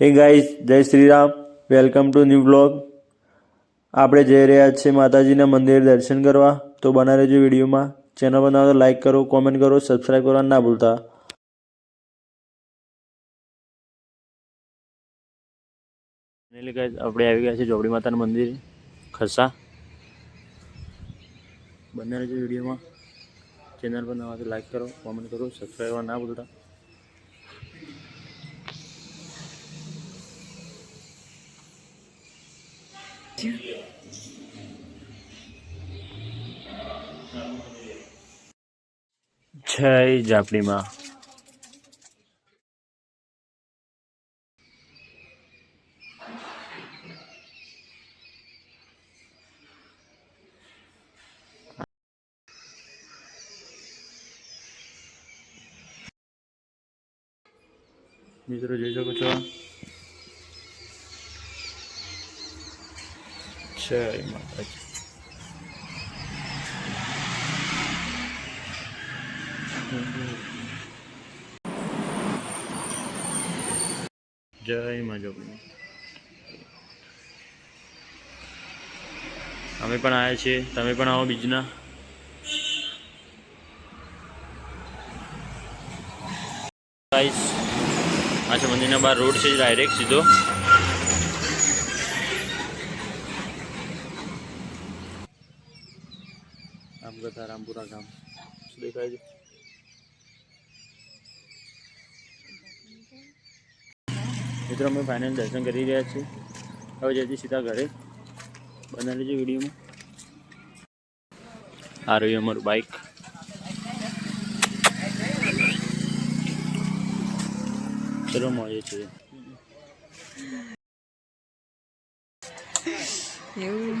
Hey guys Jai Shri Ram welcome to new blog આપણે જઈ રહ્યા છીએ માતાજીના મંદિર દર્શન કરવા. તો બના રહેજો વિડીયોમાં. ચેનલ બનાવો તો લાઈક કરો કોમેન્ટ કરો સબસ્ક્રાઈબ કરવા ના ભૂલતા. આપણે આવી ગયા છીએ ચોપડી માતાનું મંદિર ખસા બના રહેજો વિડીયોમાં. ચેનલ બનાવવા તો લાઈક કરો કોમેન્ટ કરો સબસ્ક્રાઈબ કરવા ના ભૂલતા. જય જાપડીમાં. મિત્રો જોઈ શકો છો? જય માતાજી જય માં અમે પણ આવ્યા છીએ તમે પણ આવો બીજના આ મંદિરના બહાર રોડ છે ડાયરેક્ટ સીધો. આમ કરતા રામપુરા ગામ. શું દેખાય છે? મિત્રો, અમે ફાઇનલ દર્શન કરી રહ્યા છીએ. હવે જતી સીધા ઘરે બના લેજો વિડીયોમાં. આ રહ્યું અમારું બાઇક ચલો, મળીએ છીએ. એવું.